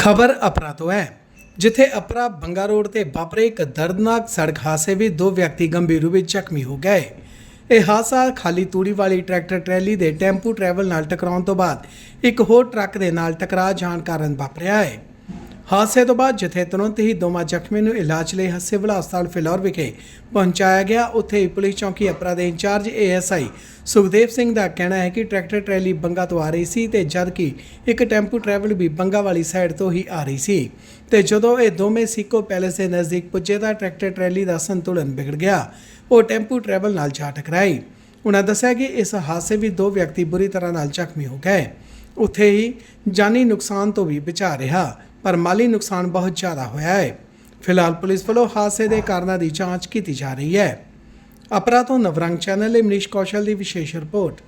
ਖਬਰ ਅਪਰਾ ਤੋਂ ਹੈ, ਜਿੱਥੇ ਅਪਰਾ ਬੰਗਾ ਰੋਡ ਤੇ ਵਾਪਰੇ ਇੱਕ ਦਰਦਨਾਕ ਸੜਕ ਹਾਦਸੇ ਵਿੱਚ ਦੋ ਵਿਅਕਤੀ ਗੰਭੀਰ ਰੂਪ ਵਿੱਚ ਜ਼ਖਮੀ ਹੋ ਗਏ। ਇਹ ਹਾਦਸਾ ਖਾਲੀ ਤੂੜੀ ਵਾਲੀ ਟਰੈਕਟਰ ਟਰੈਲੀ ਦੇ ਟੈਂਪੂ ਟਰੈਵਲ ਨਾਲ ਟਕਰਾਉਣ ਤੋਂ ਬਾਅਦ ਇੱਕ ਹੋਰ ਟਰੱਕ ਦੇ ਨਾਲ ਟਕਰਾ ਜਾਣ ਕਾਰਨ ਵਾਪਰਿਆ ਹੈ। ਹਾਦਸੇ ਤੋਂ ਬਾਅਦ ਜਿੱਥੇ ਤੁਰੰਤ ਹੀ ਦੋਵਾਂ ਜ਼ਖਮੀਆਂ ਨੂੰ ਇਲਾਜ ਲਈ ਹਸਪਤਾਲ ਹਸਪਤਾਲ ਫਿਲੌਰ ਵਿਖੇ ਪਹੁੰਚਾਇਆ ਗਿਆ, ਉੱਥੇ ਹੀ ਪੁਲਿਸ ਚੌਕੀ ਅਪਰਾ ਦੇ ਇੰਚਾਰਜ ਏਐਸਆਈ ਸੁਖਦੇਵ ਸਿੰਘ ਦਾ ਕਹਿਣਾ ਹੈ ਕਿ ਟਰੈਕਟਰ ਟਰੈਲੀ ਬੰਗਾ ਤੋਂ ਆ ਰਹੀ ਸੀ ਤੇ ਜਦ ਕਿ ਇੱਕ ਟੈਂਪੂ ਟਰੈਵਲ ਵੀ ਬੰਗਾ ਵਾਲੀ ਸਾਈਡ ਤੋਂ ਹੀ ਆ ਰਹੀ ਸੀ ਤੇ ਜਦੋਂ ਇਹ ਦੋਵੇਂ ਸਿੱਕੋ ਪੈਲੇਸ ਦੇ ਨਜ਼ਦੀਕ ਪੁੱਜੇ ਤਾਂ ਟਰੈਕਟਰ ਟਰੈਲੀ ਦਾ ਸੰਤੁਲਨ ਵਿਗੜ ਗਿਆ। ਉਹ ਟੈਂਪੂ ਟਰੈਵਲ ਨਾਲ ਜਾ ਟਕਰਾਈ। ਉਹਨਾਂ ਦੱਸਿਆ ਕਿ ਇਸ ਹਾਦਸੇ ਵਿੱਚ ਦੋ ਵਿਅਕਤੀ ਬੁਰੀ ਤਰ੍ਹਾਂ ਨਾਲ ਜ਼ਖਮੀ ਹੋ ਗਏ। ਉੱਥੇ ਹੀ ਜਾਨੀ ਨੁਕਸਾਨ ਤੋਂ ਵੀ ਬਚਾ ਰਿਹਾ। ਪਰ ਮਾਲੀ ਨੁਕਸਾਨ ਬਹੁਤ ਜ਼ਿਆਦਾ ਹੋਇਆ ਹੈ। ਫਿਲਹਾਲ ਪੁਲਿਸ ਵੱਲੋਂ ਹਾਦਸੇ ਦੇ ਕਾਰਨਾਂ ਦੀ ਜਾਂਚ ਕੀਤੀ ਜਾ ਰਹੀ ਹੈ। ਅਪਰਾ ਤੋਂ ਨਵਰੰਗ ਚੈਨਲ ਲਈ ਮਨੀਸ਼ ਕੌਸ਼ਲ ਦੀ ਵਿਸ਼ੇਸ਼ ਰਿਪੋਰਟ।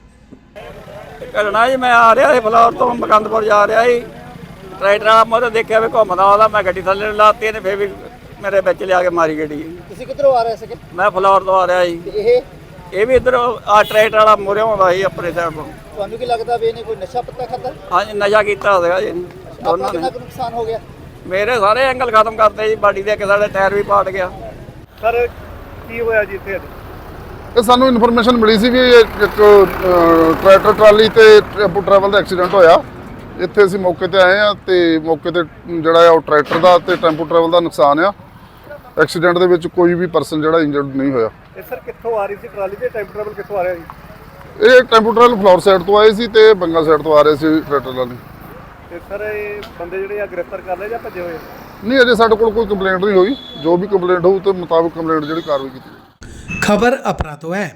ਕਰਨਾ ਜੀ ਮੈਂ ਆ ਰਿਹਾ ਸੀ ਫਲੋਰ ਤੋਂ ਮਕੰਦਪੁਰ ਜਾ ਰਿਹਾ ਸੀ। ਟਰੈਕਟਰ ਵਾਲਾ ਮੈਂ ਤਾਂ ਦੇਖਿਆ ਵੀ ਘੁੰਮਦਾ ਉਹਦਾ ਮੈਂ ਗੱਡੀ ਥੱਲੇ ਲਾਤੀ ਇਹਨੇ ਫੇਰ ਵੀ ਮੇਰੇ ਵਿੱਚ ਲਿਆ ਕੇ ਮਾਰੀ ਗੱਡੀ। ਤੁਸੀਂ ਕਿੱਧਰੋਂ ਆ ਰਹੇ ਸੀਗੇ? ਮੈਂ ਫਲੋਰ ਤੋਂ ਆ ਰਿਹਾ ਸੀ ਇਹ? ਇਹ ਵੀ ਇਧਰ ਆ ਟਰੈਕਟਰ ਵਾਲਾ ਮੁਰੇ ਆਉਂਦਾ ਸੀ ਆਪਣੇ ਸਾਈਡ ਤੋਂ ਤੁਹਾਨੂੰ ਕੀ ਲੱਗਦਾ ਵੀ ਇਹਨੇ ਕੋਈ ਨਸ਼ਾ ਪੱਤਾ ਖਾਦਾ ਹਾਂਜੀ ਨਸ਼ਾ ਕੀਤਾ ਹੋਵੇਗਾ ਜੀ। ਦੋਨਾਂ ਨੇ। ਨੁਕਸਾਨ ਹੋ ਗਿਆ? ਮੇਰੇ ਸਾਰੇ ਐਂਗਲ ਖਤਮ ਕਰਤੇ ਜੀ ਬਾਡੀ ਦੇ ਇੱਕ ਸਾਡੇ ਟਾਇਰ ਵੀ ਪਾਟ ਗਿਆ। ਸਰ ਕੀ ਹੋਇਆ ਜੀ ਇੱਥੇ? ਇਹ ਸਾਨੂੰ ਇਨਫੋਰਮੇਸ਼ਨ ਮਿਲੀ ਸੀ ਵੀ ਇੱਕ ਟਰੈਕਟਰ ਟਰਾਲੀ ਤੇ ਟੈਂਪੂ ਟਰੈਵਲ ਦਾ ਐਕਸੀਡੈਂਟ ਹੋਇਆ। ਇੱਥੇ ਅਸੀਂ ਮੌਕੇ ਤੇ ਆਏ ਆ ਤੇ ਮੌਕੇ ਤੇ ਜਿਹੜਾ ਆ ਉਹ ਟਰੈਕਟਰ ਦਾ ਤੇ ਟੈਂਪੂ ਟਰੈਵਲ ਦਾ ਨੁਕਸਾਨ ਆ। ਐਕਸੀਡੈਂਟ ਦੇ ਵਿੱਚ ਕੋਈ ਵੀ ਪਰਸਨ ਜਿਹੜਾ ਇੰਜਰਡ ਨਹੀਂ ਹੋਇਆ। ਇਹ ਸਰ ਕਿੱਥੋਂ ਆ ਰਹੀ ਸੀ ਟਰਾਲੀ ਤੇ? ਟਾਈਮ ਟਰੈਵਲ ਕਿੱਥੋਂ ਆ ਰਿਹਾ ਜੀ? ਇਹ ਟੈਂਪੂ ਟਰੈਵਲ ਫਲੋਰ ਸਾਈਡ ਤੋਂ ਆਏ ਸੀ ਤੇ ਬੰਗਾ ਸਾਈਡ ਤੋਂ ਆ ਰਹੇ ਸੀ ਟਰੈਕਟਰ ਵਾਲੇ। ਤੇ ਸਰ ਇਹ ਬੰਦੇ ਜਿਹੜੇ ਆ ਗ੍ਰਿਫਤਾਰ ਕਰ ਲਏ ਜਾਂ ਭੱਜੇ ਹੋਏ? ਨਹੀਂ ਅਜੇ ਸਾਡੇ ਕੋਲ ਕੋਈ ਕੰਪਲੇਂਟ ਨਹੀਂ ਹੋਈ। ਜੋ ਵੀ ਕੰਪਲੇਂਟ ਹੋਊ ਤੇ ਮੁਤਾਬਕ ਕੰਪਲੇਂਟ ਜਿਹੜੀ ਕਾਰਵਾਈ ਕੀਤੀ ਜਾਊਗੀ ਖਬਰ ਅਪਰਾ ਤੋਂ ਹੈ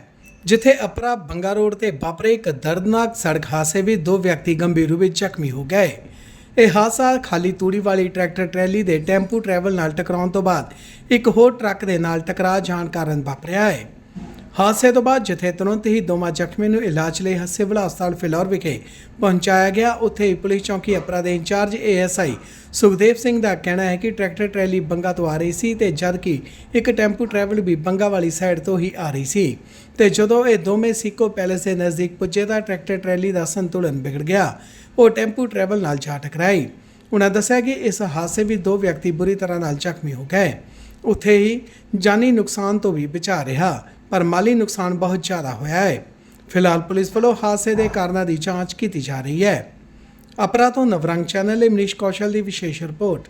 ਜਿੱਥੇ ਅਪਰਾ ਬੰਗਾ ਰੋਡ ਤੇ ਵਾਪਰੇ ਇੱਕ ਦਰਦਨਾਕ ਸੜਕ ਹਾਦਸੇ ਵਿੱਚ ਦੋ ਵਿਅਕਤੀ ਗੰਭੀਰ ਰੂਪ ਵਿੱਚ ਜ਼ਖਮੀ ਹੋ ਗਏ। ਇਹ ਹਾਦਸਾ ਖਾਲੀ ਤੂੜੀ ਵਾਲੀ ਟਰੈਕਟਰ ਟਰੈਲੀ ਦੇ ਟੈਂਪੂ ਟਰੈਵਲ ਨਾਲ ਟਕਰਾਉਣ ਤੋਂ ਬਾਅਦ ਇੱਕ ਹੋਰ ਟਰੱਕ ਦੇ ਨਾਲ ਟਕਰਾ ਜਾਣ ਕਾਰਨ ਵਾਪਰਿਆ ਹੈ। ਹਾਦਸੇ ਤੋਂ ਬਾਅਦ ਜਿੱਥੇ ਤੁਰੰਤ ਹੀ ਦੋਵਾਂ ਜ਼ਖਮੀਆਂ ਨੂੰ ਇਲਾਜ ਲਈ ਹਸਪਤਾਲ ਹਸਪਤਾਲ ਫਿਲੌਰ ਵਿਖੇ ਪਹੁੰਚਾਇਆ ਗਿਆ, ਉੱਥੇ ਹੀ ਪੁਲਿਸ ਚੌਕੀ ਅਪਰਾ ਦੇ ਇੰਚਾਰਜ ਏਐਸਆਈ ਸੁਖਦੇਵ ਸਿੰਘ ਦਾ ਕਹਿਣਾ ਹੈ ਕਿ ਟਰੈਕਟਰ ਟਰੈਲੀ ਬੰਗਾ ਤੋਂ ਆ ਰਹੀ ਸੀ ਤੇ ਜਦ ਕਿ ਇੱਕ ਟੈਂਪੂ ਟਰੈਵਲ ਵੀ ਬੰਗਾ ਵਾਲੀ ਸਾਈਡ ਤੋਂ ਹੀ ਆ ਰਹੀ ਸੀ ਤੇ ਜਦੋਂ ਇਹ ਦੋਵੇਂ ਸਿੱਕੋ ਪੈਲੇਸ ਦੇ ਨਜ਼ਦੀਕ ਪੁੱਜੇ ਤਾਂ ਟਰੈਕਟਰ ਟਰੈਲੀ ਦਾ ਸੰਤੁਲਨ ਬਿਗੜ ਗਿਆ। ਉਹ ਟੈਂਪੂ ਟਰੈਵਲ ਨਾਲ ਜਾ ਟਕਰਾਈ। ਉਹਨਾਂ ਦੱਸਿਆ ਕਿ ਇਸ ਹਾਦਸੇ ਵਿੱਚ ਦੋ ਵਿਅਕਤੀ ਬੁਰੀ ਤਰ੍ਹਾਂ ਨਾਲ ਜ਼ਖਮੀ ਹੋ ਗਏ। ਉੱਥੇ ਹੀ ਜਾਨੀ ਨੁਕਸਾਨ ਤੋਂ ਵੀ ਬਚਾ ਰਿਹਾ, ਪਰ ਮਾਲੀ ਨੁਕਸਾਨ ਬਹੁਤ ਜ਼ਿਆਦਾ ਹੋਇਆ ਹੈ। ਫਿਲਹਾਲ ਪੁਲਿਸ ਵੱਲੋਂ ਹਾਦਸੇ ਦੇ ਕਾਰਨਾਂ ਦੀ ਜਾਂਚ ਕੀਤੀ ਜਾ ਰਹੀ ਹੈ। ਅਪਰਾ ਤੋਂ ਨਵਰੰਗ ਚੈਨਲ ਲਈ ਮਨੀਸ਼ ਕੌਸ਼ਲ ਦੀ ਵਿਸ਼ੇਸ਼ ਰਿਪੋਰਟ।